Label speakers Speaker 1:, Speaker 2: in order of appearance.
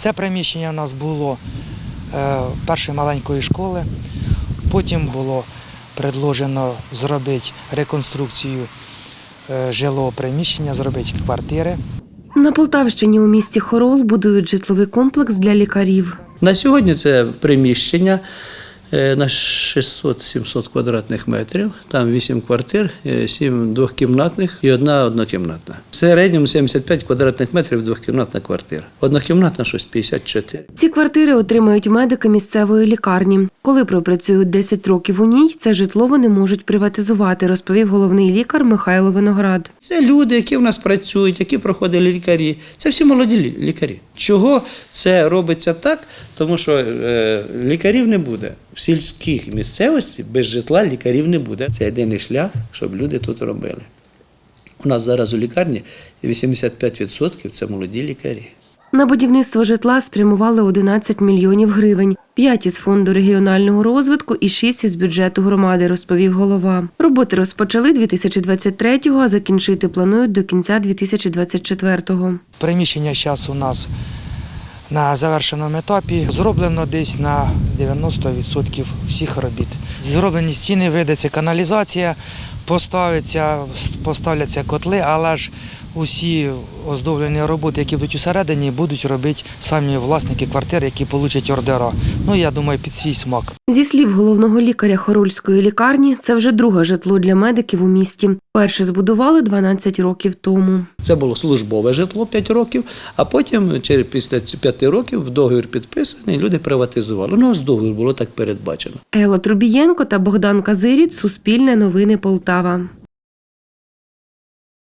Speaker 1: Це приміщення у нас було е, першої маленької школи. Потім було предложено зробити реконструкцію е, жилого приміщення, зробити квартири.
Speaker 2: На Полтавщині у місті Хорол будують житловий комплекс для лікарів.
Speaker 3: На сьогодні це приміщення на 600-700 квадратних метрів, там 8 квартир, 7 двохкімнатних і одна однокімнатна. В середньому 75 квадратних метрів двохкімнатна квартира. Однокімнатна щось 54.
Speaker 2: Ці квартири отримають медики місцевої лікарні. Коли пропрацюють 10 років у ній, це житло вони можуть приватизувати, розповів головний лікар Михайло Виноград.
Speaker 3: Це люди, які в нас працюють, які проходили лікарі. Це всі молоді лі- лікарі. Чого це робиться так? Тому що е, лікарів не буде. В сільських місцевості без житла лікарів не буде. Це єдиний шлях, щоб люди тут робили. У нас зараз у лікарні 85% це молоді лікарі.
Speaker 2: На будівництво житла спрямували 11 мільйонів гривень, 5 із фонду регіонального розвитку і 6 із бюджету громади, розповів голова. Роботи розпочали 2023-го, а закінчити планують до кінця 2024-го.
Speaker 1: Приміщення зараз у нас на завершеному етапі зроблено десь на 90% всіх робіт. Зроблені стіни, видається каналізація, поставиться, поставляться котли, але ж усі оздоблені роботи, які будуть усередині, будуть робити самі власники квартир, які получать ордера. Ну, я думаю, під свій смак.
Speaker 2: Зі слів головного лікаря Хорольської лікарні, це вже друге житло для медиків у місті. Перше збудували 12 років тому.
Speaker 3: Це було службове житло 5 років, а потім, через після 5 років, договір підписаний, люди приватизували. Ну, з договір було так передбачено.
Speaker 2: Елла Трубієнко та Богдан Казиріт. Суспільне новини Полтава. Sława.